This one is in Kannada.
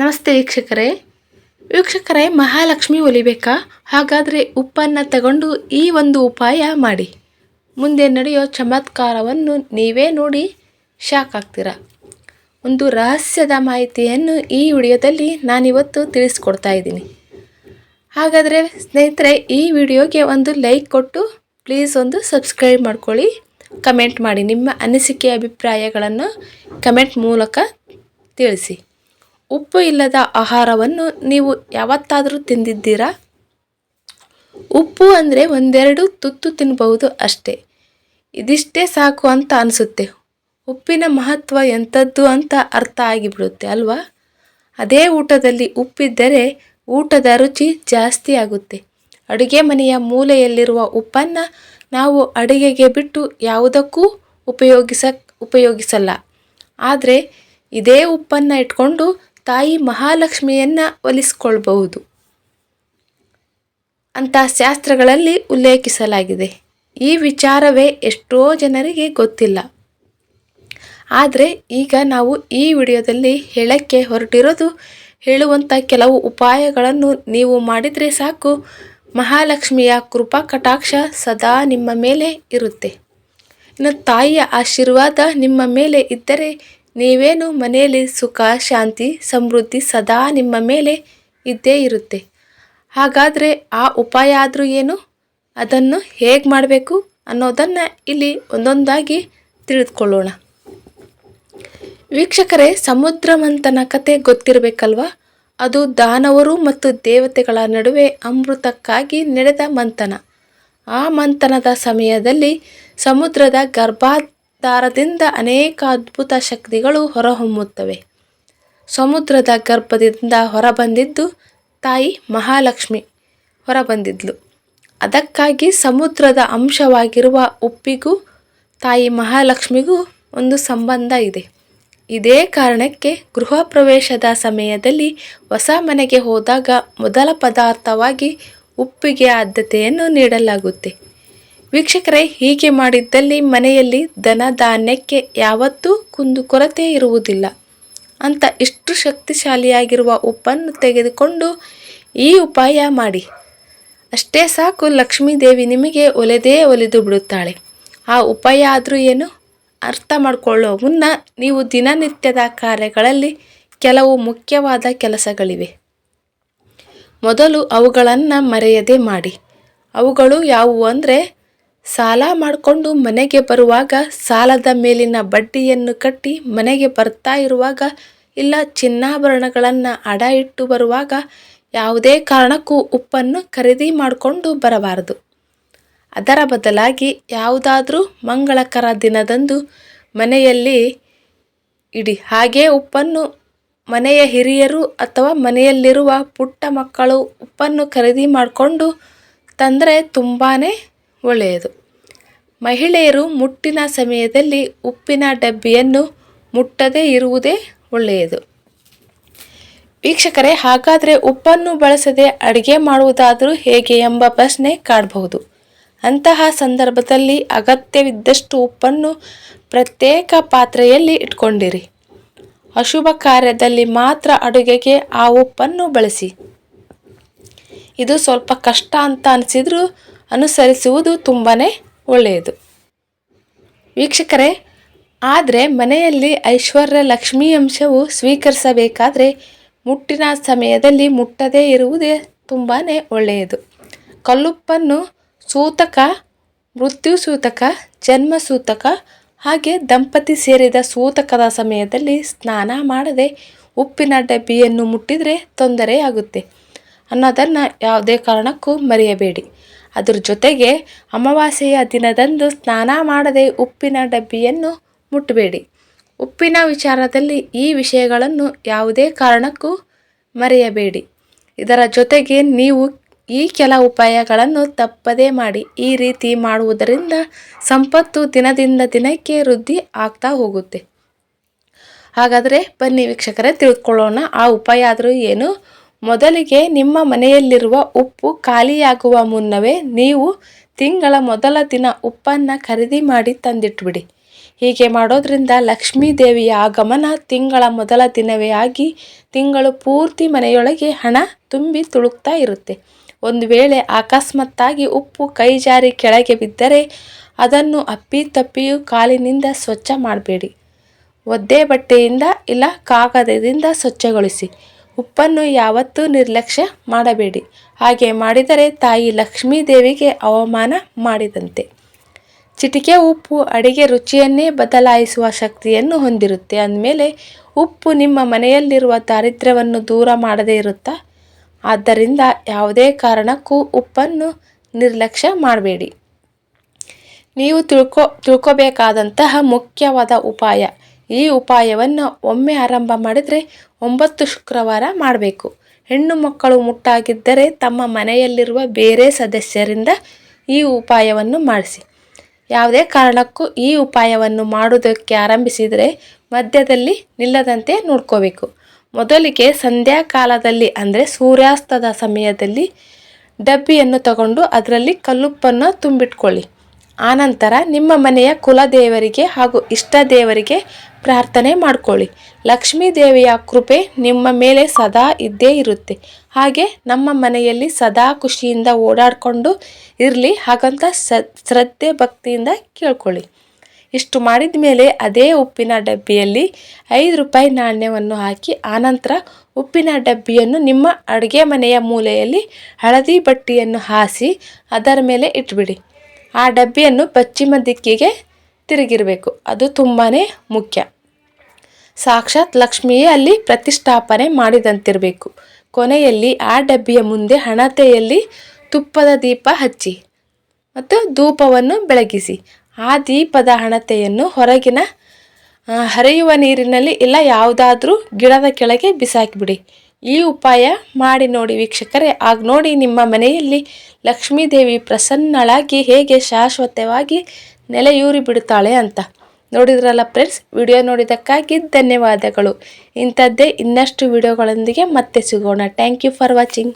ನಮಸ್ತೆ ವೀಕ್ಷಕರೇ. ವೀಕ್ಷಕರೇ, ಮಹಾಲಕ್ಷ್ಮಿ ಒಲಿಬೇಕಾ? ಹಾಗಾದರೆ ಉಪ್ಪನ್ನು ತಗೊಂಡು ಈ ಒಂದು ಉಪಾಯ ಮಾಡಿ. ಮುಂದೆ ನಡೆಯೋ ಚಮತ್ಕಾರವನ್ನು ನೀವೇ ನೋಡಿ ಶಾಕ್ ಆಗ್ತೀರ? ಒಂದು ರಹಸ್ಯದ ಮಾಹಿತಿಯನ್ನು ಈ ವಿಡಿಯೋದಲ್ಲಿ ನಾನಿವತ್ತು ತಿಳಿಸ್ಕೊಡ್ತಾ ಇದ್ದೀನಿ. ಹಾಗಾದರೆ ಸ್ನೇಹಿತರೆ, ಈ ವಿಡಿಯೋಗೆ ಒಂದು ಲೈಕ್ ಕೊಟ್ಟು ಪ್ಲೀಸ್ ಒಂದು ಸಬ್ಸ್ಕ್ರೈಬ್ ಮಾಡ್ಕೊಳ್ಳಿ. ಕಮೆಂಟ್ ಮಾಡಿ ನಿಮ್ಮ ಅನಿಸಿಕೆ, ಅಭಿಪ್ರಾಯಗಳನ್ನು ಕಮೆಂಟ್ ಮೂಲಕ ತಿಳಿಸಿ. ಉಪ್ಪು ಇಲ್ಲದ ಆಹಾರವನ್ನು ನೀವು ಯಾವತ್ತಾದರೂ ತಿಂದಿದ್ದೀರಾ? ಉಪ್ಪು ಅಂದರೆ ಒಂದೆರಡು ತುತ್ತು ತಿನ್ನಬಹುದು ಅಷ್ಟೇ. ಇದಿಷ್ಟೇ ಸಾಕು ಅಂತ ಅನಿಸುತ್ತೆ. ಉಪ್ಪಿನ ಮಹತ್ವ ಎಂಥದ್ದು ಅಂತ ಅರ್ಥ ಆಗಿಬಿಡುತ್ತೆ ಅಲ್ವಾ? ಅದೇ ಊಟದಲ್ಲಿ ಉಪ್ಪಿದ್ದರೆ ಊಟದ ರುಚಿ ಜಾಸ್ತಿ ಆಗುತ್ತೆ. ಅಡುಗೆ ಮನೆಯ ಮೂಲೆಯಲ್ಲಿರುವ ಉಪ್ಪನ್ನು ನಾವು ಅಡುಗೆಗೆ ಬಿಟ್ಟು ಯಾವುದಕ್ಕೂ ಉಪಯೋಗಿಸ, ಉಪಯೋಗಿಸಲ್ಲ. ಆದರೆ ಇದೇ ಉಪ್ಪನ್ನು ಇಟ್ಕೊಂಡು ತಾಯಿ ಮಹಾಲಕ್ಷ್ಮಿಯನ್ನು ಒಲಿಸಿಕೊಳ್ಬಹುದು. ಅಂತ ಶಾಸ್ತ್ರಗಳಲ್ಲಿ ಉಲ್ಲೇಖಿಸಲಾಗಿದೆ. ಈ ವಿಚಾರವೇ ಎಷ್ಟೋ ಜನರಿಗೆ ಗೊತ್ತಿಲ್ಲ. ಆದರೆ ಈಗ ನಾವು ಈ ವಿಡಿಯೋದಲ್ಲಿ ಹೇಳಕ್ಕೆ ಹೊರಟಿರೋದು ಹೇಳುವಂಥ ಕೆಲವು ಉಪಾಯಗಳನ್ನು ನೀವು ಮಾಡಿದರೆ ಸಾಕು. ಮಹಾಲಕ್ಷ್ಮಿಯ ಕೃಪಾ ಕಟಾಕ್ಷ ಸದಾ ನಿಮ್ಮ ಮೇಲೆ ಇರುತ್ತೆ. ಇನ್ನು ತಾಯಿಯ ಆಶೀರ್ವಾದ ನಿಮ್ಮ ಮೇಲೆ ಇದ್ದರೆ ನೀವೇನು ಮನೆಯಲ್ಲಿ ಸುಖ, ಶಾಂತಿ, ಸಮೃದ್ಧಿ ಸದಾ ನಿಮ್ಮ ಮೇಲೆ ಇದ್ದೇ ಇರುತ್ತೆ. ಹಾಗಾದರೆ ಆ ಉಪಾಯ ಆದರೂ ಏನು? ಅದನ್ನು ಹೇಗೆ ಮಾಡಬೇಕು ಅನ್ನೋದನ್ನು ಇಲ್ಲಿ ಒಂದೊಂದಾಗಿ ತಿಳಿದುಕೊಳ್ಳೋಣ. ವೀಕ್ಷಕರೇ ಸಮುದ್ರ ಮಂಥನ ಕತೆ ಗೊತ್ತಿರಬೇಕಲ್ವ? ಅದು ದಾನವರು ಮತ್ತು ದೇವತೆಗಳ ನಡುವೆ ಅಮೃತಕ್ಕಾಗಿ ನಡೆದ ಮಂಥನ. ಆ ಮಂಥನದ ಸಮಯದಲ್ಲಿ ಸಮುದ್ರದ ಗರ್ಭಾಧಾರದಿಂದ ಅನೇಕ ಅದ್ಭುತ ಶಕ್ತಿಗಳು ಹೊರಹೊಮ್ಮುತ್ತವೆ. ಸಮುದ್ರದ ಗರ್ಭದಿಂದ ಹೊರಬಂದಿದ್ದು ತಾಯಿ ಮಹಾಲಕ್ಷ್ಮಿ ಹೊರಬಂದಿದ್ಲು. ಅದಕ್ಕಾಗಿ ಸಮುದ್ರದ ಅಂಶವಾಗಿರುವ ಉಪ್ಪಿಗೂ ತಾಯಿ ಮಹಾಲಕ್ಷ್ಮಿಗೂ ಒಂದು ಸಂಬಂಧ ಇದೆ. ಇದೇ ಕಾರಣಕ್ಕೆ ಗೃಹ ಪ್ರವೇಶದ ಸಮಯದಲ್ಲಿ ಹೊಸ ಮನೆಗೆ ಹೋದಾಗ ಮೊದಲ ಪದಾರ್ಥವಾಗಿ ಉಪ್ಪಿಗೆ ಆದ್ಯತೆಯನ್ನು ನೀಡಲಾಗುತ್ತೆ. ವೀಕ್ಷಕರೇ, ಹೀಗೆ ಮಾಡಿದ್ದಲ್ಲಿ ಮನೆಯಲ್ಲಿ ದನ ಧಾನ್ಯಕ್ಕೆ ಯಾವತ್ತೂ ಕುಂದುಕೊರತೆ ಇರುವುದಿಲ್ಲ. ಅಂತ ಇಷ್ಟು ಶಕ್ತಿಶಾಲಿಯಾಗಿರುವ ಉಪ್ಪನ್ನು ತೆಗೆದುಕೊಂಡು ಈ ಉಪಾಯ ಮಾಡಿ. ಅಷ್ಟೇ ಸಾಕು, ಲಕ್ಷ್ಮೀದೇವಿ ನಿಮಗೆ ಒಲೆದೇ ಒಲೆದು ಬಿಡುತ್ತಾಳೆ. ಆ ಉಪಾಯ ಆದರೂ ಏನು? ಅರ್ಥ ಮಾಡಿಕೊಳ್ಳೋ ಮುನ್ನ ನೀವು ದಿನನಿತ್ಯದ ಕಾರ್ಯಗಳಲ್ಲಿ ಕೆಲವು ಮುಖ್ಯವಾದ ಕೆಲಸಗಳಿವೆ. ಮೊದಲು ಅವುಗಳನ್ನು ಮರೆಯದೆ ಮಾಡಿ. ಅವುಗಳು ಯಾವುವು ಅಂದರೆ ಸಾಲ ಮಾಡಿಕೊಂಡು ಮನೆಗೆ ಬರುವಾಗ ಸಾಲದ ಮೇಲಿನ ಬಡ್ಡಿಯನ್ನು ಕಟ್ಟಿ ಮನೆಗೆ ಬರ್ತಾ ಇರುವಾಗ ಇಲ್ಲ ಚಿನ್ನಾಭರಣಗಳನ್ನು ಅಡ ಇಟ್ಟು ಬರುವಾಗ ಯಾವುದೇ ಕಾರಣಕ್ಕೂ ಉಪ್ಪನ್ನು ಖರೀದಿ ಮಾಡಿಕೊಂಡು ಬರಬಾರದು. ಅದರ ಬದಲಾಗಿ ಯಾವುದಾದ್ರೂ ಮಂಗಳಕರ ದಿನದಂದು ಮನೆಯಲ್ಲಿ ಇಡಿ. ಹಾಗೇ ಉಪ್ಪನ್ನು ಮನೆಯ ಹಿರಿಯರು ಅಥವಾ ಮನೆಯಲ್ಲಿರುವ ಪುಟ್ಟ ಮಕ್ಕಳು ಉಪ್ಪನ್ನು ಖರೀದಿ ಮಾಡಿಕೊಂಡು ತಂದರೆ ತುಂಬಾ ಒಳ್ಳೆಯದು. ಮಹಿಳೆಯರು ಮುಟ್ಟಿನ ಸಮಯದಲ್ಲಿ ಉಪ್ಪಿನ ಡಬ್ಬಿಯನ್ನು ಮುಟ್ಟದೇ ಇರುವುದೇ ಒಳ್ಳೆಯದು. ವೀಕ್ಷಕರೇ, ಹಾಗಾದರೆ ಉಪ್ಪನ್ನು ಬಳಸದೆ ಅಡುಗೆ ಮಾಡುವುದಾದರೂ ಹೇಗೆ ಎಂಬ ಪ್ರಶ್ನೆ ಕಾಡಬಹುದು ಅಂತಹ ಸಂದರ್ಭದಲ್ಲಿ ಅಗತ್ಯವಿದ್ದಷ್ಟು ಉಪ್ಪನ್ನು ಪ್ರತ್ಯೇಕ ಪಾತ್ರೆಯಲ್ಲಿ ಇಟ್ಕೊಂಡಿರಿ. ಅಶುಭ ಕಾರ್ಯದಲ್ಲಿ ಮಾತ್ರ ಅಡುಗೆಗೆ ಆ ಉಪ್ಪನ್ನು ಬಳಸಿ. ಇದು ಸ್ವಲ್ಪ ಕಷ್ಟ ಅಂತ ಅನಿಸಿದರೂ ಅನುಸರಿಸುವುದು ತುಂಬಾ ಒಳ್ಳೆಯದು. ವೀಕ್ಷಕರೇ, ಆದರೆ ಮನೆಯಲ್ಲಿ ಐಶ್ವರ್ಯ ಲಕ್ಷ್ಮೀ ಅಂಶವು ಸ್ವೀಕರಿಸಬೇಕಾದರೆ ಮುಟ್ಟಿನ ಸಮಯದಲ್ಲಿ ಮುಟ್ಟದೇ ಇರುವುದೇ ತುಂಬಾ ಒಳ್ಳೆಯದು. ಕಲ್ಲುಪ್ಪನ್ನು ಸೂತಕ, ಮೃತ್ಯು ಸೂತಕ, ಜನ್ಮ ಸೂತಕ ಹಾಗೆ ದಂಪತಿ ಸೇರಿದ ಸೂತಕದ ಸಮಯದಲ್ಲಿ ಸ್ನಾನ ಮಾಡದೆ ಉಪ್ಪಿನ ಡಬ್ಬಿಯನ್ನು ಮುಟ್ಟಿದರೆ ತೊಂದರೆಯಾಗುತ್ತೆ ಅನ್ನೋದನ್ನು ಯಾವುದೇ ಕಾರಣಕ್ಕೂ ಮರೆಯಬೇಡಿ. ಅದ್ರ ಜೊತೆಗೆ ಅಮಾವಾಸ್ಯೆಯ ದಿನದಂದು ಸ್ನಾನ ಮಾಡದೆ ಉಪ್ಪಿನ ಡಬ್ಬಿಯನ್ನು ಮುಟ್ಟಬೇಡಿ. ಉಪ್ಪಿನ ವಿಚಾರದಲ್ಲಿ ಈ ವಿಷಯಗಳನ್ನು ಯಾವುದೇ ಕಾರಣಕ್ಕೂ ಮರೆಯಬೇಡಿ. ಇದರ ಜೊತೆಗೆ ನೀವು ಈ ಕೆಲ ಉಪಾಯಗಳನ್ನು ತಪ್ಪದೇ ಮಾಡಿ ಈ ರೀತಿ ಮಾಡುವುದರಿಂದ ಸಂಪತ್ತು ದಿನದಿಂದ ದಿನಕ್ಕೆ ವೃದ್ಧಿ ಆಗ್ತಾ ಹೋಗುತ್ತೆ. ಹಾಗಾದರೆ ಬನ್ನಿ ವೀಕ್ಷಕರೇ, ತಿಳಿದುಕೊಳ್ಳೋಣ ಆ ಉಪಾಯ ಆದರೂ ಏನು? ಮೊದಲಿಗೆ ನಿಮ್ಮ ಮನೆಯಲ್ಲಿರುವ ಉಪ್ಪು ಖಾಲಿಯಾಗುವ ಮುನ್ನವೇ ನೀವು ತಿಂಗಳ ಮೊದಲ ದಿನ ಉಪ್ಪನ್ನು ಖರೀದಿ ಮಾಡಿ ತಂದಿಟ್ಬಿಡಿ. ಹೀಗೆ ಮಾಡೋದ್ರಿಂದ ಲಕ್ಷ್ಮೀ ದೇವಿಯ ಆಗಮನ ತಿಂಗಳ ಮೊದಲ ದಿನವೇ ಆಗಿ ತಿಂಗಳು ಪೂರ್ತಿ ಮನೆಯೊಳಗೆ ಹಣ ತುಂಬಿ ತುಳುಕ್ತಾ ಇರುತ್ತೆ. ಒಂದು ವೇಳೆ ಅಕಸ್ಮಾತ್ತಾಗಿ ಉಪ್ಪು ಕೈ ಜಾರಿ ಕೆಳಗೆ ಬಿದ್ದರೆ ಅದನ್ನು ಅಪ್ಪಿ ತಪ್ಪಿಯೂ ಕಾಲಿನಿಂದ ಸ್ವಚ್ಛ ಮಾಡಬೇಡಿ. ಒದ್ದೆ ಬಟ್ಟೆಯಿಂದ ಇಲ್ಲ ಕಾಗದದಿಂದ ಸ್ವಚ್ಛಗೊಳಿಸಿ. ಉಪ್ಪನ್ನು ಯಾವತ್ತೂ ನಿರ್ಲಕ್ಷ್ಯ ಮಾಡಬೇಡಿ. ಹಾಗೆ ಮಾಡಿದರೆ ತಾಯಿ ಲಕ್ಷ್ಮೀ ದೇವಿಗೆ ಅವಮಾನ ಮಾಡಿದಂತೆ. ಚಿಟಿಕೆ ಉಪ್ಪು ಅಡಿಗೆ ರುಚಿಯನ್ನೇ ಬದಲಾಯಿಸುವ ಶಕ್ತಿಯನ್ನು ಹೊಂದಿರುತ್ತೆ. ಅಂದಮೇಲೆ ಉಪ್ಪು ನಿಮ್ಮ ಮನೆಯಲ್ಲಿರುವ ದಾರಿದ್ರ್ಯವನ್ನು ದೂರ ಮಾಡದೇ ಇರುತ್ತಾ? ಆದ್ದರಿಂದ ಯಾವುದೇ ಕಾರಣಕ್ಕೂ ಉಪ್ಪನ್ನು ನಿರ್ಲಕ್ಷ್ಯ ಮಾಡಬೇಡಿ. ನೀವು ತಿಳ್ಕೊ, ತಿಳ್ಕೊಬೇಕಾದಂತಹ ಮುಖ್ಯವಾದ ಉಪಾಯ. ಈ ಉಪಾಯವನ್ನು ಒಮ್ಮೆ ಆರಂಭ ಮಾಡಿದರೆ ಒಂಬತ್ತು ಶುಕ್ರವಾರ ಮಾಡಬೇಕು. ಹೆಣ್ಣು ಮಕ್ಕಳು ಮುಟ್ಟಾಗಿದ್ದರೆ ತಮ್ಮ ಮನೆಯಲ್ಲಿರುವ ಬೇರೆ ಸದಸ್ಯರಿಂದ ಈ ಉಪಾಯವನ್ನು ಮಾಡಿಸಿ. ಯಾವುದೇ ಕಾರಣಕ್ಕೂ ಈ ಉಪಾಯವನ್ನು ಮಾಡುವುದಕ್ಕೆ ಆರಂಭಿಸಿದರೆ ಮಧ್ಯದಲ್ಲಿ ನಿಲ್ಲದಂತೆ ನೋಡ್ಕೋಬೇಕು. ಮೊದಲಿಗೆ ಸಂಧ್ಯಾ ಕಾಲದಲ್ಲಿ ಅಂದರೆ ಸೂರ್ಯಾಸ್ತದ ಸಮಯದಲ್ಲಿ ಡಬ್ಬಿಯನ್ನು ತಗೊಂಡು ಅದರಲ್ಲಿ ಕಲ್ಲುಪ್ಪನ್ನು ತುಂಬಿಟ್ಕೊಳ್ಳಿ. ಆನಂತರ ನಿಮ್ಮ ಮನೆಯ ಕುಲದೇವರಿಗೆ ಹಾಗೂ ಇಷ್ಟ ದೇವರಿಗೆ ಪ್ರಾರ್ಥನೆ ಮಾಡ್ಕೊಳ್ಳಿ. ಲಕ್ಷ್ಮೀ ದೇವಿಯ ಕೃಪೆ ನಿಮ್ಮ ಮೇಲೆ ಸದಾ ಇದ್ದೇ ಇರುತ್ತೆ. ಹಾಗೆ ನಮ್ಮ ಮನೆಯಲ್ಲಿ ಸದಾ ಖುಷಿಯಿಂದ ಓಡಾಡಿಕೊಂಡು ಇರಲಿ, ಹಾಗಂತ ಶ್ರದ್ಧೆ ಭಕ್ತಿಯಿಂದ ಕೇಳ್ಕೊಳ್ಳಿ. ಇಷ್ಟು ಮಾಡಿದ ಮೇಲೆ ಅದೇ ಉಪ್ಪಿನ ಡಬ್ಬಿಯಲ್ಲಿ ಐದು ರೂಪಾಯಿ ನಾಣ್ಯವನ್ನು ಹಾಕಿ, ಆನಂತರ ಉಪ್ಪಿನ ಡಬ್ಬಿಯನ್ನು ನಿಮ್ಮ ಅಡುಗೆ ಮನೆಯ ಮೂಲೆಯಲ್ಲಿ ಹಳದಿ ಬಟ್ಟೆಯನ್ನು ಹಾಸಿ ಅದರ ಮೇಲೆ ಇಟ್ಬಿಡಿ. ಆ ಡಬ್ಬಿಯನ್ನು ಪಶ್ಚಿಮ ದಿಕ್ಕಿಗೆ ತಿರುಗಿರಬೇಕು. ಅದು ತುಂಬಾ ಮುಖ್ಯ. ಸಾಕ್ಷಾತ್ ಲಕ್ಷ್ಮಿಯೇ ಅಲ್ಲಿ ಪ್ರತಿಷ್ಠಾಪನೆ ಮಾಡಿದಂತಿರಬೇಕು. ಕೊನೆಯಲ್ಲಿ ಆ ಡಬ್ಬಿಯ ಮುಂದೆ ಹಣತೆಯಲ್ಲಿ ತುಪ್ಪದ ದೀಪ ಹಚ್ಚಿ ಮತ್ತು ಧೂಪವನ್ನು ಬೆಳಗಿಸಿ. ಆ ದೀಪದ ಹಣತೆಯನ್ನು ಹೊರಗಿನ ಹರಿಯುವ ನೀರಿನಲ್ಲಿ ಇಲ್ಲ ಯಾವುದಾದ್ರೂ ಗಿಡದ ಕೆಳಗೆ ಬಿಸಾಕಿಬಿಡಿ. ಈ ಉಪಾಯ ಮಾಡಿ ನೋಡಿ ವೀಕ್ಷಕರೇ. ಆಗ ನೋಡಿ ನಿಮ್ಮ ಮನೆಯಲ್ಲಿ ಲಕ್ಷ್ಮೀದೇವಿ ಪ್ರಸನ್ನಳಾಗಿ ಹೇಗೆ ಶಾಶ್ವತವಾಗಿ ನೆಲೆಯೂರಿ ಬಿಡುತ್ತಾಳೆ ಅಂತ. ನೋಡಿದ್ರಲ್ಲ ಫ್ರೆಂಡ್ಸ್? ವಿಡಿಯೋ ನೋಡಿದ್ದಕ್ಕಾಗಿ ಧನ್ಯವಾದಗಳು. ಇಂಥದ್ದೇ ಇನ್ನಷ್ಟು ವಿಡಿಯೋಗಳೊಂದಿಗೆ ಮತ್ತೆ ಸಿಗೋಣ. Thank you for watching